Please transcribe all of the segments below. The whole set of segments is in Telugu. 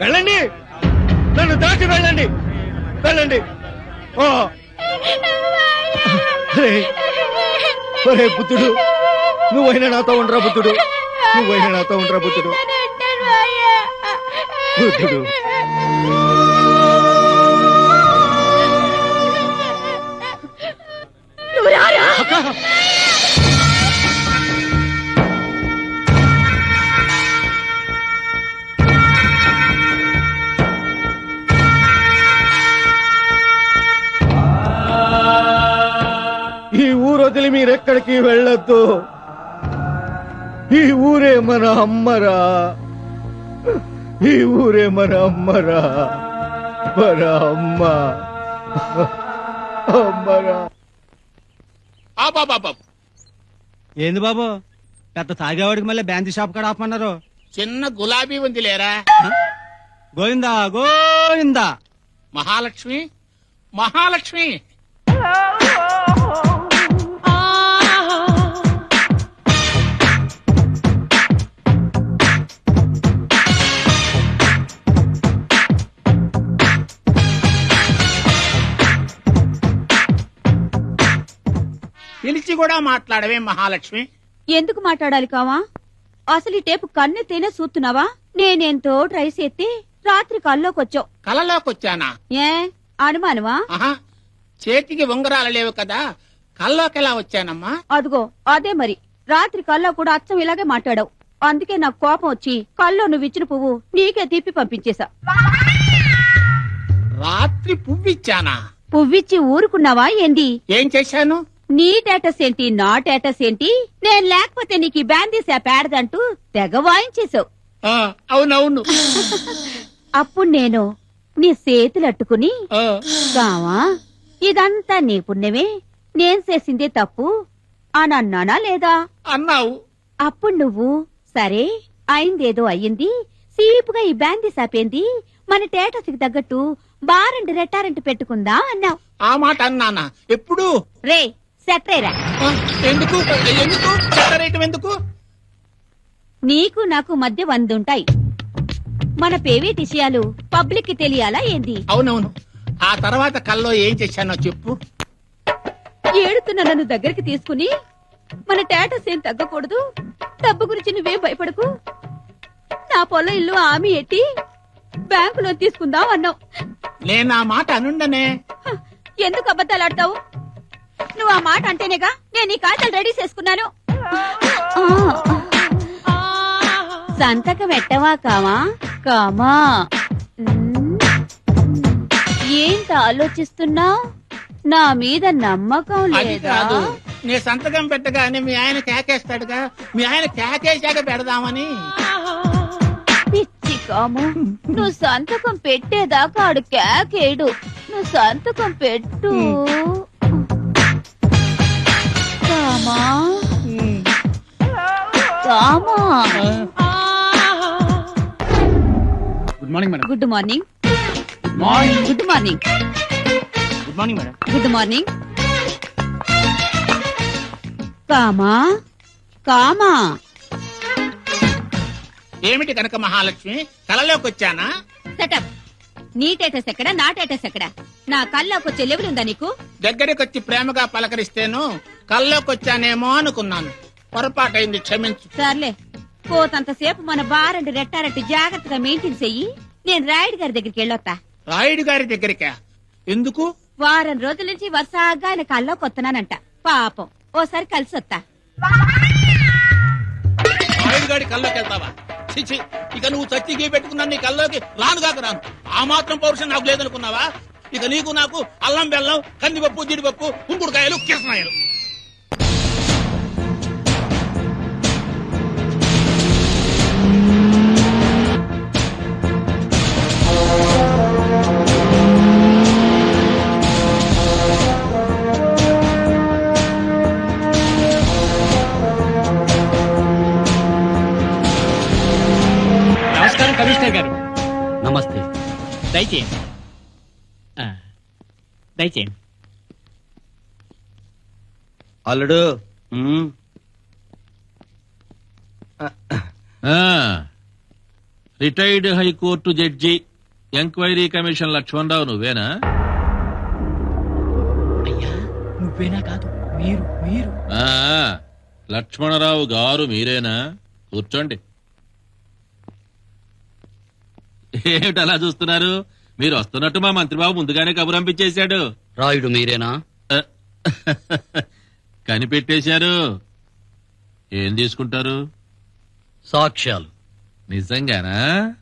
వెళ్ళండి నన్ను దాటి వెళ్ళండి వెళ్ళండి ఓ ఒరే, ఒరే బుద్ధుడు నువ్వైనా నాతో ఉండరా బుద్ధుడు నువ్వైనా నాతో ఉండరా బుద్ధుడు బుద్ధుడు ఈ ఊరు వదిలి మీరెక్కడికి వెళ్ళొద్దు. ఈ ఊరే మన అమ్మరా. ఈ ఊరే మన అమ్మరా. మన అమ్మ. అమ్మరా. ఏంది బాబు? పెద్ద తాగేవాడికి మళ్ళీ బ్యాంతి షాప్ కాడ ఆపమన్నారు. చిన్న గులాబీ ఉంది లేరా? గోవిందా గోవిందా. మహాలక్ష్మి మహాలక్ష్మి. కూడా మాట్లాడవే మహాలక్ష్మి. ఎందుకు మాట్లాడాలి కావా? అసలు ఈ టేపు కన్నెత్తేనే చూస్తున్నావా నేనెంతో ట్రై చేస్తే రాత్రి కల్లోకొచ్చావు కలలోకొచ్చానా ఏ? అనుమానమా? ఆహా చేతికి ఉంగరాలు లేవు కదా కల్లోకెలా వచ్చానమ్మా? అదిగో అదే మరి. రాత్రి కల్లో కూడా అచ్చం ఇలాగే మాట్లాడావు. అందుకే నాకు కోపం వచ్చి కల్లో నువ్వు ఇచ్చిన పువ్వు నీకే తిప్పి పంపించేశా. రాత్రి పువ్విచ్చానా? పువ్విచ్చి ఊరుకున్నావా ఏంది? ఏం చేశాను? నీ టేటస్ ఏంటి నా టేటస్ ఏంటి? నేను లేకపోతే నీకు ఈ బ్యాందీ శాపేడదంటూ తెగ వాయించేశావు ఆ, అవునవును. అప్పుడు నేను నీ చేతులట్టుకుని ఆ, కావా ఇదంతా నీ పుణ్యమే. నేను చేసిందే తప్పు. అని అన్నానా లేదా? అన్నావు. అప్పుడు నువ్వు సరే అయిందేదో అయ్యింది. సీపుగా ఈ బ్యాందీ సాపేంది మన టేటస్కి తగ్గట్టు బారెంట్ రెట్టారెంట్ పెట్టుకుందా? అన్నావు. ఆ మాట అన్నానా? ఎప్పుడు? రే సెట్రేరా ఎందుకు? ఎందుకు? ఎందుకు? నీకు నాకు మధ్య వందుంటాయి. మన పేవేట్ విషయాలు పబ్లిక్కి తెలియాలా ఏంది? అవునవును. ఆ తర్వాత కల్లో ఏం చేశానో చెప్పు. ఏడుతున్న నన్ను దగ్గరికి తీసుకుని మన టేటస్ ఏం తగ్గకూడదు? డబ్బు గురించి నువ్వేం భయపడకు? నా పొల్ల ఇల్లు ఆమె ఎట్టి బ్యాంకులో తీసుకుందాం అన్నావు. నేను ఆ మాట అనుండనే. ఎందుకు అబద్ధాలు ఆడతావు? నువ్వు ఆ మాట అంటేనేగా నేను ఈ కాగితాలు రెడీ చేసుకున్నాను. సంతకం ఎట్టవా కామా? కామా? ఏంట ఆలోచిస్తున్నావు? నా మీద నమ్మకం అది లేదా? కాదు. నీ సంతకం పెట్టగానే మీ ఆయన కేకేస్తాడుగా. మీ ఆయన కేకేశాక పెడదామని. పిచ్చి కాము. నువ్వు సంతకం పెట్టేదాకా ఆడు కేకేడు. నువ్వు సంతకం పెట్టు. Good morning madam. Good morning. Morning. Good morning. Good morning madam. Good morning. Comma? కామా? ఏమిటి కనుక మహాలక్ష్మి? కలలోకి వచ్చానా సెటప్. నీ టేటస్ ఎక్కడ నా టేటస్ ఎక్కడ? నా కల్లోకి వచ్చే లెవెల్ ఉందా నీకు? దగ్గరికి వచ్చి ప్రేమగా పలకరిస్తేను కల్లోకి వచ్చానేమో అనుకున్నాను పొరపాటైంది క్షమించు. సర్లే పోతంతసేపు మన బారెండు రెట్టారెట్టు జాగ్రత్తగా మెయింటైన్ చెయ్యి. నేను రాయుడు గారి దగ్గరికి వెళ్ళొత్తా. రాయుడు గారి దగ్గరికా? ఎందుకు? వారం రోజుల నుంచి వరుసగా ఆయన కల్లో కొత్తనానంట పాపం. ఓసారి కలిసి వస్తా రాయుడు గారి కల్లోకి వెళ్తావా చిచి ఇక నువ్వు చచ్చికి పెట్టుకున్నా నీ కల్లోకి రాను కాక రాను. ఆ మాత్రం పౌరుషం నాకు లేదనుకున్నావా? ఇక నీకు నాకు అల్లం బెల్లం కందిపప్పు జీడిపప్పు కుంకుడుకాయలు కిరసనాయలు. గారు. నమస్తే. దయచేయండి. ఆ, దయచేయండి. అల్లుడు. ఉమ్, ఆ, retired high court judge enquiry commission Lakshmanarao నువ్వేనా? అయ్యా నువ్వేనా కాదు మీరు మీరు. ఆ. లక్ష్మణరావు గారు మీరేనా? కూర్చోండి. ఏమిటి అలా చూస్తున్నారు? మీరు వస్తున్నట్టు మా మంత్రిబాబు ముందుగానే కబురు పంపించేశాడు. రాయుడు మీరేనా? కనిపెట్టేశారు. ఏం తీసుకుంటారు? సాక్ష్యాలు. నిజంగానా?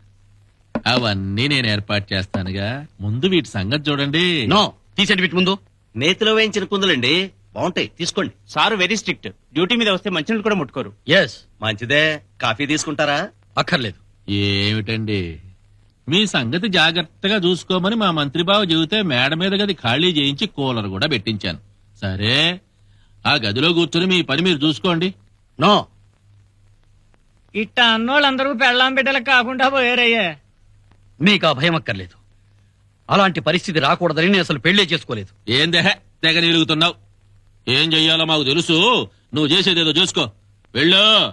అవన్నీ నేను ఏర్పాటు చేస్తానుగా. ముందు వీటి సంగతి చూడండి. నో తీసేటి వీటి ముందు. నేతిలో వేయించిన కుందులండి. బాగుంటాయి తీసుకోండి. Sir very strict. డ్యూటీ మీద వస్తే మంచినీళ్ళు కూడా ముట్టుకోరు. ఎస్ మంచిదే. కాఫీ తీసుకుంటారా? అక్కర్లేదు. ఏమిటండి? మీ సంగతి జాగ్రత్తగా చూసుకోమని మా మంత్రిబాబు చెబితే మేడ మీద గది ఖాళీ చేయించి కూలర్ కూడా పెట్టించాను. సరే ఆ గదిలో కూర్చొని మీ పని మీరు చూసుకోండి. నో. ఇట్ట అన్నోళ్ళందరూ పెళ్ళాం బిడ్డలకు కాకుండా పోయారయ్యా. మీకు ఆ భయం అక్కర్లేదు. అలాంటి పరిస్థితి రాకూడదని నేను అసలు పెళ్ళే చేసుకోలేదు. ఏం దేహ తెగ నిలుగుతున్నావు? ఏం చెయ్యాలో మాకు తెలుసు. నువ్వు చేసేదేదో చూసుకో. వెళ్ళు.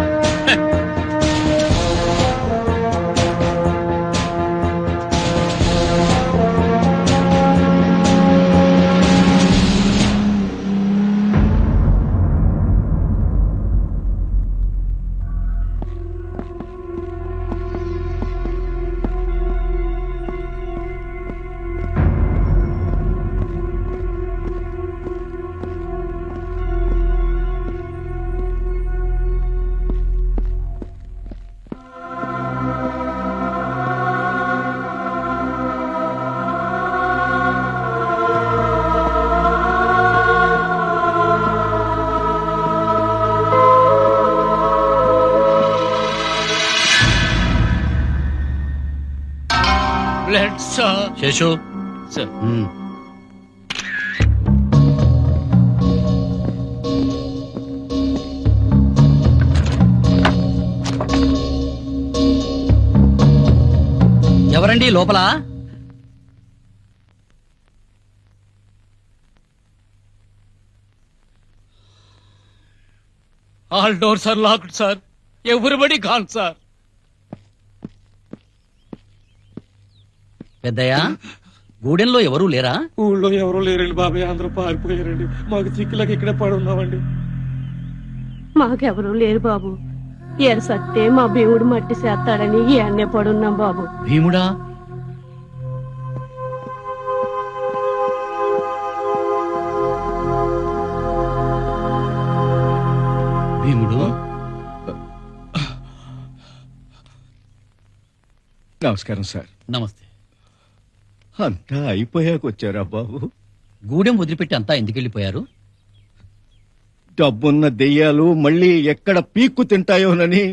Seshu sir. ఎవరండి లోపల? All doors are locked sir. Everybody కాన్ సార్? పెద్దయ్య గూడెంలో ఎవరూ లేరా? ఊళ్ళో ఎవరూ లేరండి బాబాయ్ అందరూ పారిపోయారండి. మాకు చిక్కులకి ఇక్కడే పడి ఉన్నామండి మాకెవరూ లేరు బాబు. ఎరసత్తే మా భీముడు మట్టి చేస్తాడని ఎన్నే పడున్నాం బాబు. భీముడా? భీముడు? నమస్కారం సార్. నమస్తే. అంతా అయిపోయాక వచ్చారా బాబు? గూడెం వదిలిపెట్టి అంతా ఎందుకు వెళ్ళిపోయారు డబ్బున్న దెయ్యాలు మళ్ళీ ఎక్కడ పీక్కు తింటాయోనని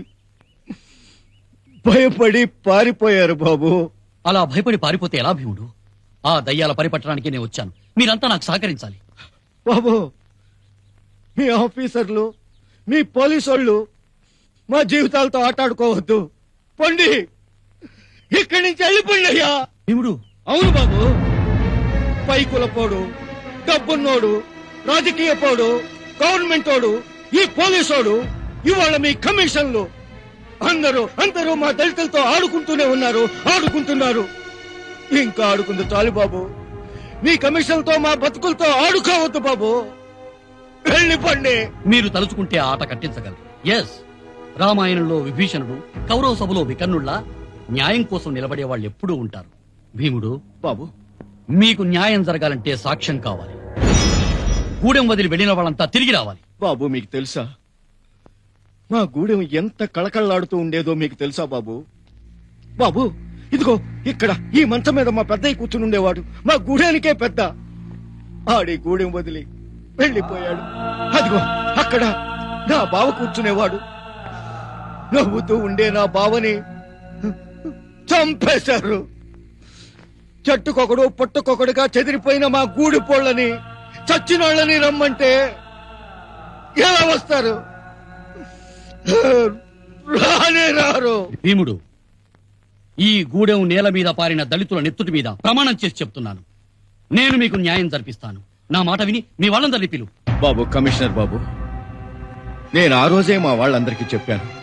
భయపడి పారిపోయారు బాబు. అలా భయపడి పారిపోతే ఎలా భీముడు? ఆ దయ్యాల పరిపట్టడానికి నేను వచ్చాను. మీరంతా నాకు సహకరించాలి. బాబు మీ ఆఫీసర్లు మీ పోలీసు వాళ్ళు మా జీవితాలతో ఆటాడుకోవద్దు. పండి! ఇక్కడి నుంచి వెళ్ళిపోండి అయ్యా! భీముడు అవును బాబు. పైకులపోడు డబ్బున్నోడు రాజకీయ పోడు గవర్నమెంట్ ఈ పోలీసోడు ఇవాళ మీ కమిషన్లు. అందరూ అందరూ మా దళితులతో ఆడుకుంటూనే ఉన్నారు ఆడుకుంటున్నారు. ఇంకా ఆడుకుంది చాలు బాబు. మీ కమిషన్తో మా బతుకులతో ఆడుకోవద్దు బాబు. వెళ్ళిపోండి మీరు తలుచుకుంటే ఆట కట్టించగలరు. ఎస్ రామాయణంలో విభీషణుడు కౌరవ సభలో వికర్ణుళ్ళ న్యాయం కోసం నిలబడే వాళ్ళు ఎప్పుడూ ఉంటారు. భీముడు బాబు. మీకు న్యాయం జరగాలంటే సాక్ష్యం కావాలి. గూడెం వదిలి వెళ్ళిన వాళ్ళంతా తిరిగి రావాలి. బాబు మీకు తెలుసా? మా గూడెం ఎంత కళకళలాడుతూ ఉండేదో మీకు తెలుసా బాబు? బాబు ఇదిగో ఇక్కడ ఈ మంచం మీద మా పెద్దయ్య కూర్చుని ఉండేవాడు. మా గూడెనికే పెద్ద. ఆడి గూడెం వదిలి వెళ్ళిపోయాడు. అదిగో అక్కడ నా బావ కూర్చునేవాడు. నవ్వుతూ ఉండే నా బావని చంపేశారు. చెట్టుకొకడు పుట్టకొకడుగా చెదిరిపోయిన మా గూడి పోళ్ళని చచ్చినోళ్ళని రమ్మంటే ఎలా వస్తారు? రానే రారు. భీముడు ఈ గూడెం నేల మీద పారిన దళితుల నెత్తుటి మీద ప్రమాణం చేసి చెప్తున్నాను. నేను మీకు న్యాయం జరిపిస్తాను. నా మాట విని మీ వాళ్ళందరినీ పిలు. బాబు కమిషనర్ బాబు నేను ఆ రోజే మా వాళ్ళందరికీ చెప్పాను.